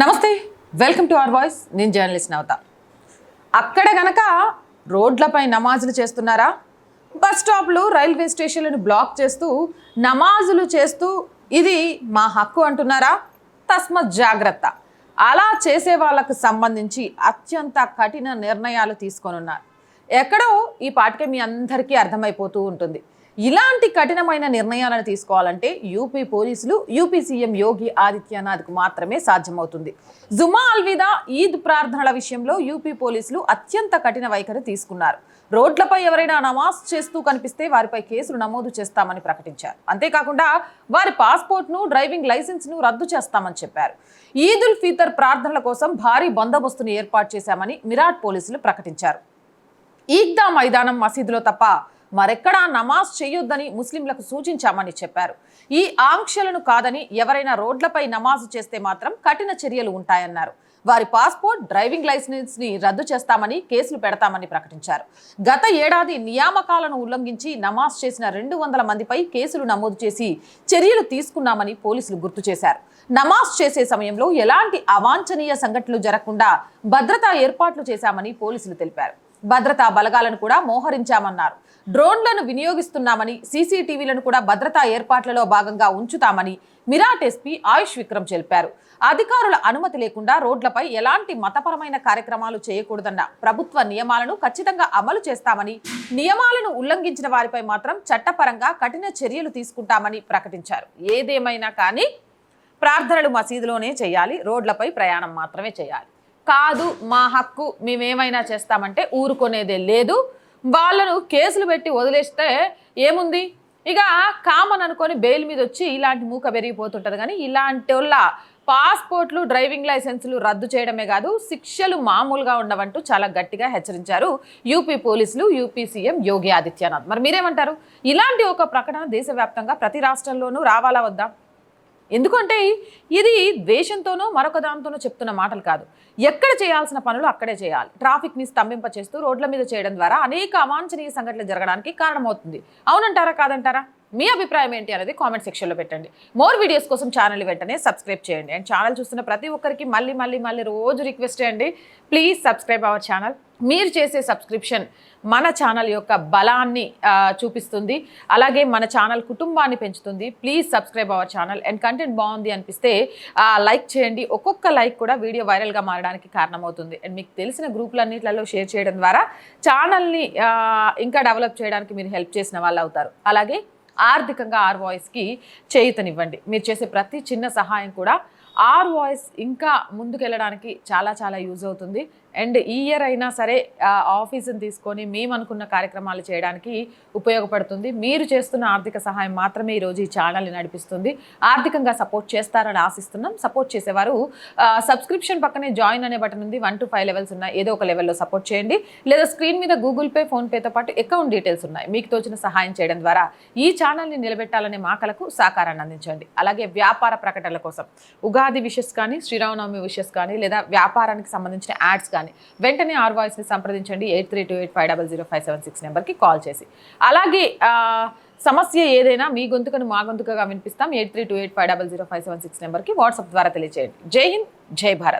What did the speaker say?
నమస్తే welcome to our voice నేను journalist Navata. అక్కడ గనక రోడ్లపై నమాజులు చేస్తున్నారా? బస్ స్టాప్లు రైల్వే స్టేషన్లను బ్లాక్ చేస్తూ నమాజులు చేస్తూ ఇది మా హక్కు అంటున్నారా? తస్మత్ జాగ్రత్త. అలా చేసే వాళ్ళకు సంబంధించి అత్యంత కఠిన నిర్ణయాలు తీసుకొనున్నారు ఎక్కడో ఈ పాటికే మీ అందరికీ అర్థమైపోతూ ఉంటుంది. ఇలాంటి కఠినమైన నిర్ణయాలను తీసుకోవాలంటే యూపీ పోలీసులు యూపీ సీఎం యోగి ఆదిత్యనాథ్కు మాత్రమే సాధ్యమవుతుంది. జుమా అల్విదా ఈద్ ప్రార్థనల విషయంలో యూపీ పోలీసులు అత్యంత కఠిన వైఖరి తీసుకున్నారు. రోడ్లపై ఎవరైనా నమాజ్ చేస్తూ కనిపిస్తే వారిపై కేసులు నమోదు చేస్తామని ప్రకటించారు. అంతేకాకుండా వారి పాస్పోర్ట్ను డ్రైవింగ్ లైసెన్స్ను రద్దు చేస్తామని చెప్పారు. ఈద్ ఉల్ ఫితర్ ప్రార్థనల కోసం భారీ బందోబస్తును ఏర్పాటు చేశామని మిరాట్ పోలీసులు ప్రకటించారు. ఈద్దా మైదానం మసీదులో తప్ప మరెక్కడా నమాజ్ చేయొద్దని ముస్లింలకు సూచించామని చెప్పారు. ఈ ఆంక్షలను కాదని ఎవరైనా రోడ్లపై నమాజ్ చేస్తే మాత్రం కఠిన చర్యలు ఉంటాయన్నారు. వారి పాస్పోర్ట్ డ్రైవింగ్ లైసెన్స్ని రద్దు చేస్తామని కేసులు పెడతామని ప్రకటించారు. గత ఏడాది నియామకాలను ఉల్లంఘించి నమాజ్ చేసిన రెండు వందల మందిపై కేసులు నమోదు చేసి చర్యలు తీసుకున్నామని పోలీసులు గుర్తు చేశారు. నమాజ్ చేసే సమయంలో ఎలాంటి అవాంఛనీయ సంఘటనలు జరగకుండా భద్రతా ఏర్పాట్లు చేశామని పోలీసులు తెలిపారు. భద్రతా బలగాలను కూడా మోహరించామన్నారు. డ్రోన్లను వినియోగిస్తున్నామని సీసీటీవీలను కూడా భద్రతా ఏర్పాట్లలో భాగంగా ఉంచుతామని మిరాట్ ఎస్పీ ఆయుష్ విక్రమ్ తెలిపారు. అధికారుల అనుమతి లేకుండా రోడ్లపై ఎలాంటి మతపరమైన కార్యక్రమాలు చేయకూడదన్న ప్రభుత్వ నియమాలను ఖచ్చితంగా అమలు చేస్తామని నియమాలను ఉల్లంఘించిన వారిపై మాత్రం చట్టపరంగా కఠిన చర్యలు తీసుకుంటామని ప్రకటించారు. ఏదేమైనా కానీ ప్రార్థనలు మసీదులోనే చేయాలి రోడ్లపై ప్రయాణం మాత్రమే చేయాలి. కాదు మా హక్కు మేమేమైనా చేస్తామంటే ఊరుకునేదే లేదు. వాళ్ళను కేసులు పెట్టి వదిలేస్తే ఏముంది? ఇక కామన్ అనుకొని బెయిల్ మీద వచ్చి ఇలాంటి మూక పెరిగిపోతుంటుంది. కానీ ఇలాంటి వాళ్ళ పాస్పోర్ట్లు డ్రైవింగ్ లైసెన్సులు రద్దు చేయడమే కాదు శిక్షలు మామూలుగా ఉండవంటూ చాలా గట్టిగా హెచ్చరించారు యూపీ పోలీసులు యూపీ సీఎం యోగి ఆదిత్యనాథ్. మరి మీరేమంటారు? ఇలాంటి ఒక ప్రకటన దేశవ్యాప్తంగా ప్రతి రాష్ట్రంలోనూ రావాలా వద్దా? ఎందుకంటే ఇది ద్వేషంతోనో మరొక దాంతోనో చెప్తున్న మాటలు కాదు. ఎక్కడ చేయాల్సిన పనులు అక్కడే చేయాలి. ట్రాఫిక్ని స్తంభింప చేస్తూ రోడ్ల మీద చేయడం ద్వారా అనేక అవాంఛనీయ సంఘటనలు జరగడానికి కారణమవుతుంది. అవునంటారా కాదంటారా? మీ అభిప్రాయం ఏంటి అనేది కామెంట్ సెక్షన్లో పెట్టండి. మోర్ వీడియోస్ కోసం ఛానల్ వెంటనే సబ్స్క్రైబ్ చేయండి. అండ్ ఛానల్ చూస్తున్న ప్రతి ఒక్కరికి మళ్ళీ మళ్ళీ మళ్ళీ రోజు రిక్వెస్ట్ చేయండి. ప్లీజ్ సబ్స్క్రైబ్ అవర్ ఛానల్ మీరు చేసే సబ్స్క్రిప్షన్ మన ఛానల్ యొక్క బలాన్ని చూపిస్తుంది. అలాగే మన ఛానల్ కుటుంబాన్ని పెంచుతుంది. Please subscribe our channel and content బాగుంది అనిపిస్తే లైక్ చేయండి. ఒక్కొక్క లైక్ కూడా వీడియో వైరల్గా మారడానికి కారణమవుతుంది. అండ్ మీకు తెలిసిన గ్రూపులన్నింటిలో షేర్ చేయడం ద్వారా ఛానల్ని ఇంకా డెవలప్ చేయడానికి మీరు హెల్ప్ చేసిన వాళ్ళు అవుతారు. అలాగే ఆర్థికంగా ఆర్ వాయిస్కి చేయుతనివ్వండి. మీరు చేసే ప్రతి చిన్న సహాయం కూడా ఆర్ వాయిస్ ఇంకా ముందుకెళ్ళడానికి చాలా చాలా యూజ్ అవుతుంది. అండ్ ఈ ఇయర్ అయినా సరే ఆఫీసుని తీసుకొని మేము అనుకున్న కార్యక్రమాలు చేయడానికి ఉపయోగపడుతుంది. మీరు చేస్తున్న ఆర్థిక సహాయం మాత్రమే ఈరోజు ఈ ఛానల్ని నడిపిస్తుంది. ఆర్థికంగా సపోర్ట్ చేస్తారని ఆశిస్తున్నాం. సపోర్ట్ చేసేవారు సబ్స్క్రిప్షన్ పక్కనే జాయిన్ అనే బటన్ ఉంది. వన్ టు ఫైవ్ లెవెల్స్ ఉన్నాయి. ఏదో ఒక లెవెల్లో సపోర్ట్ చేయండి. లేదా స్క్రీన్ మీద గూగుల్ పే ఫోన్పేతో పాటు అకౌంట్ డీటెయిల్స్ ఉన్నాయి. మీకు తోచిన సహాయం చేయడం ద్వారా ఈ ఛానల్ని నిలబెట్టాలనే మా కలకు సహకారాన్ని అందించండి. అలాగే వ్యాపార ప్రకటనల కోసం ఉగాది విషెస్ కానీ శ్రీరామనవమి విషెస్ కానీ లేదా వ్యాపారానికి సంబంధించిన యాడ్స్ కానీ. వెంటనే ఆర్ వాయిస్ని సంప్రదించండి. Eight three two eight five double zero five seven six నెంబర్కి కాల్ చేసి. అలాగే ఆ, సమస్య ఏదైనా మీ గొంతుకను మా గొంతుకగా వినిపిస్తాం. Eight three two eight five double zero five seven six నెంబర్కి వాట్సాప్ ద్వారా తెలియజేయండి జై హింద్ జై భారత్.